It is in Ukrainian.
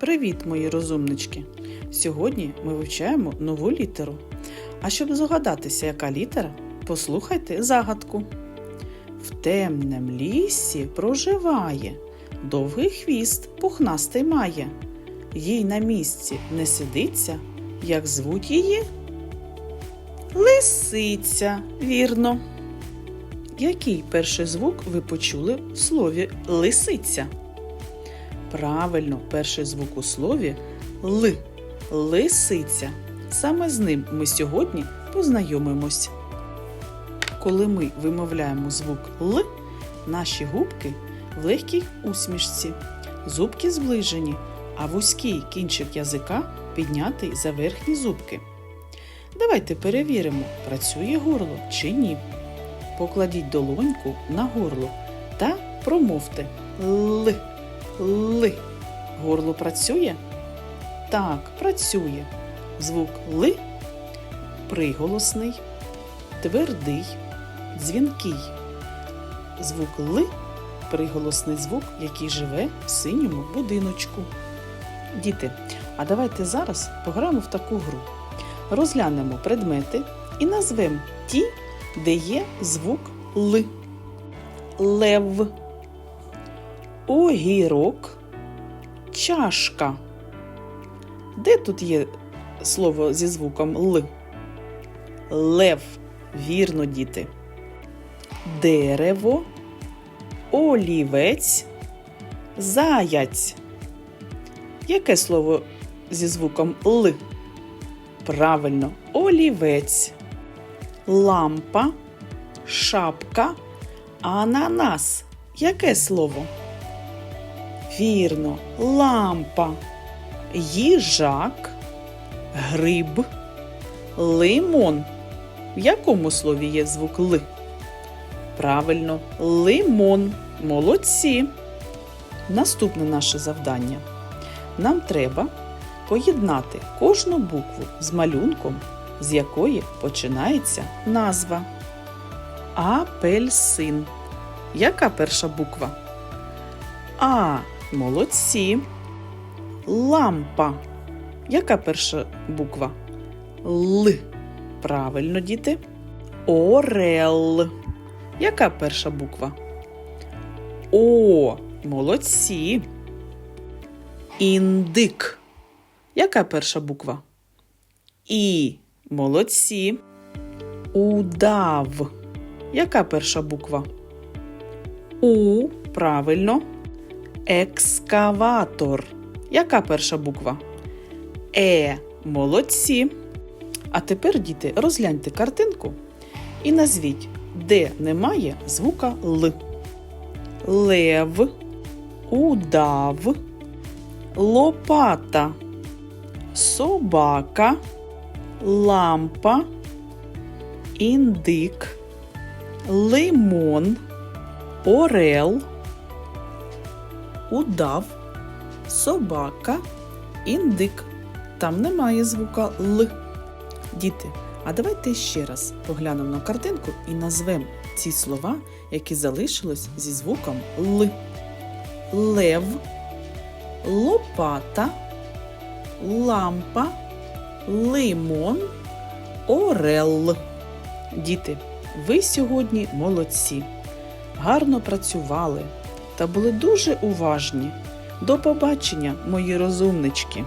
Привіт, мої розумнички! Сьогодні ми вивчаємо нову літеру. А щоб здогадатися, яка літера, послухайте загадку. В темнім лісі проживає, довгий хвіст пухнастий має. Їй на місці не сидиться, як звуть її? Лисиця, вірно. Який перший звук ви почули в слові лисиця? Правильно, перший звук у слові Л. Лисиця. Саме з ним ми сьогодні познайомимось. Коли ми вимовляємо звук Л, наші губки в легкій усмішці, зубки зближені, а вузький кінчик язика піднятий за верхні зубки. Давайте перевіримо, працює горло чи ні. Покладіть долоньку на горло та промовте Л. Ли. Горло працює? Так, працює. Звук ли приголосний, твердий, дзвінкий. Звук ли приголосний звук, який живе в синьому будиночку. Діти, а давайте зараз пограємо в таку гру. Розглянемо предмети і назвемо ті, де є звук ли. Лев огірок, чашка. Де тут є слово зі звуком Л? Лев. Вірно, діти. Дерево, олівець, заяць. Яке слово зі звуком Л? Правильно, олівець. Лампа, шапка, ананас. Яке слово? Вірно, лампа, їжак, гриб, лимон. В якому слові є звук Л? Правильно, лимон. Молодці. Наступне наше завдання. Нам треба поєднати кожну букву з малюнком, з якої починається назва. Апельсин. Яка перша буква? А. Молодці. Лампа. Яка перша буква? Л. Правильно, діти. Орел. Яка перша буква? О. Молодці. Індик. Яка перша буква? І. Молодці. Удав. Яка перша буква? У. Правильно. Екскаватор. Яка перша буква? Е. Молодці. А тепер, діти, розгляньте картинку і назвіть, де немає звука Л. Лев, удав, лопата, собака, лампа, індик, лимон, орел удав, собака, індик. Там немає звука Л. Діти, а давайте ще раз поглянемо на картинку і назвемо ці слова, які залишились зі звуком Л. Лев, лопата, лампа, лимон, орел. Діти, ви сьогодні молодці. Гарно працювали та були дуже уважні. До побачення, мої розумнички!